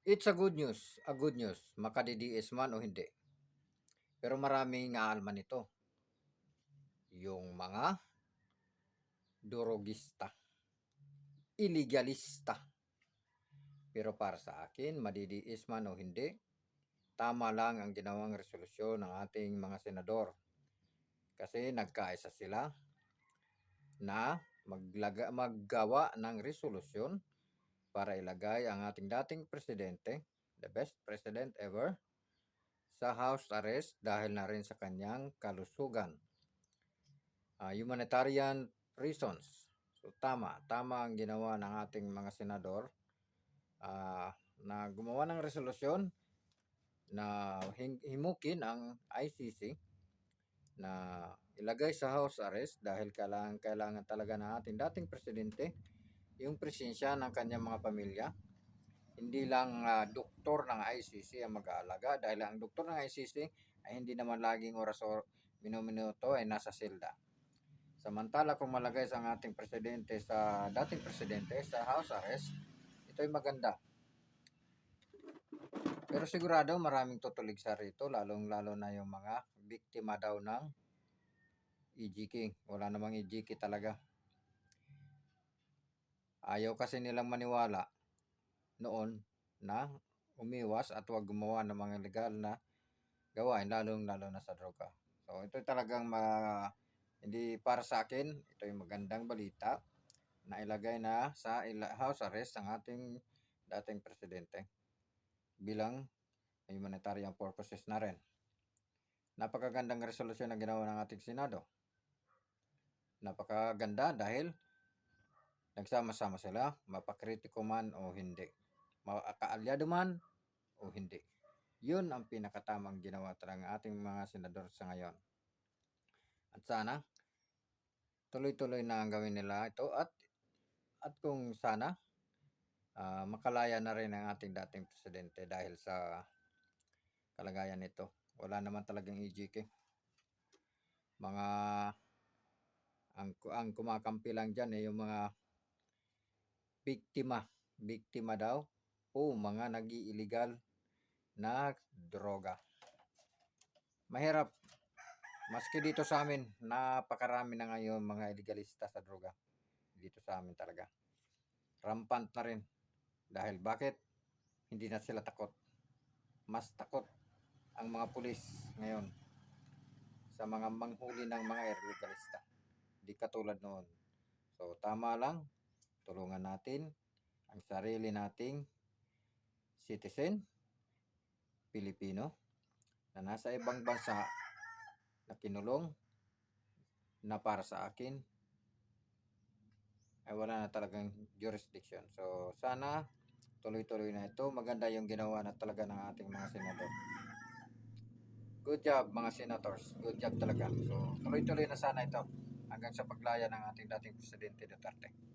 It's a good news, a good news, makadidiis man o hindi. Pero maraming aalman nito. Yung mga durogista, illegalista. Pero para sa akin, madidiis man o hindi, tama lang ang ginawang resolusyon ng ating mga senador. Kasi nagkaisa sila na maglaga, maggawa ng resolusyon para ilagay ang ating dating presidente, the best president ever, sa house arrest dahil na rin sa kanyang kalusugan. Ah, humanitarian reasons. So tama, tama ang ginawa ng ating mga senador ah, na gumawa ng resolusyon na himukin ang ICC na ilagay sa house arrest dahil kailangan, kailangan talaga ng ating dating presidente yung presensya ng kanyang mga pamilya. Hindi lang ah, doktor ng ICC ang mag-aalaga dahil ang doktor ng ICC ay hindi naman laging oras o minuminuto ay nasa silda. Samantala kung malagay sa ating presidente sa dating presidente sa house arrest, ito ay maganda. Pero sigurado maraming tutulig sa rito, lalong-lalo na yung mga biktima daw ng EGK. Wala namang EGK talaga. Ayaw kasi nilang maniwala noon na umiwas at huwag gumawa ng mga legal na gawain, lalong-lalo na sa droga. So ito talagang ma, hindi para sa akin, ito yung magandang balita na ilagay na sa house arrest ang ating dating presidente bilang humanitarian purposes na rin. Napakagandang resolusyon na ginawa ng ating Senado. Napakaganda dahil nagsama-sama sila, mapakritiko man o hindi. Makaalyado man o hindi. Yun ang pinakatamang ginawa talaga ng ating mga senador sa ngayon. At sana, tuloy-tuloy na ang gawin nila ito at at kung sana, ah, makalaya na rin ang ating dating presidente dahil sa kalagayan nito. Wala naman talagang EGK. Mga ang, ang kumakampi lang dyan eh, yung mga biktima. Biktima daw o mga nag-illegal na droga. Mahirap. Maski dito sa amin, napakarami na ngayon mga illegalista sa droga. Dito sa amin talaga. Rampant na rin. Dahil bakit? Hindi na sila takot. Mas takot ang mga pulis ngayon sa mga manghuli ng mga illegalista. Di katulad noon. So tama lang, tulungan natin ang sarili nating citizen, Pilipino, na nasa ibang bansa na kinulong na para sa akin ay wala na talagang jurisdiction. So sana tuloy-tuloy na ito. Maganda yung ginawa na talaga ng ating mga senador. Good job mga senators. Good job talaga. So tuloy-tuloy na sana ito hanggang sa paglaya ng ating dating presidente Duterte.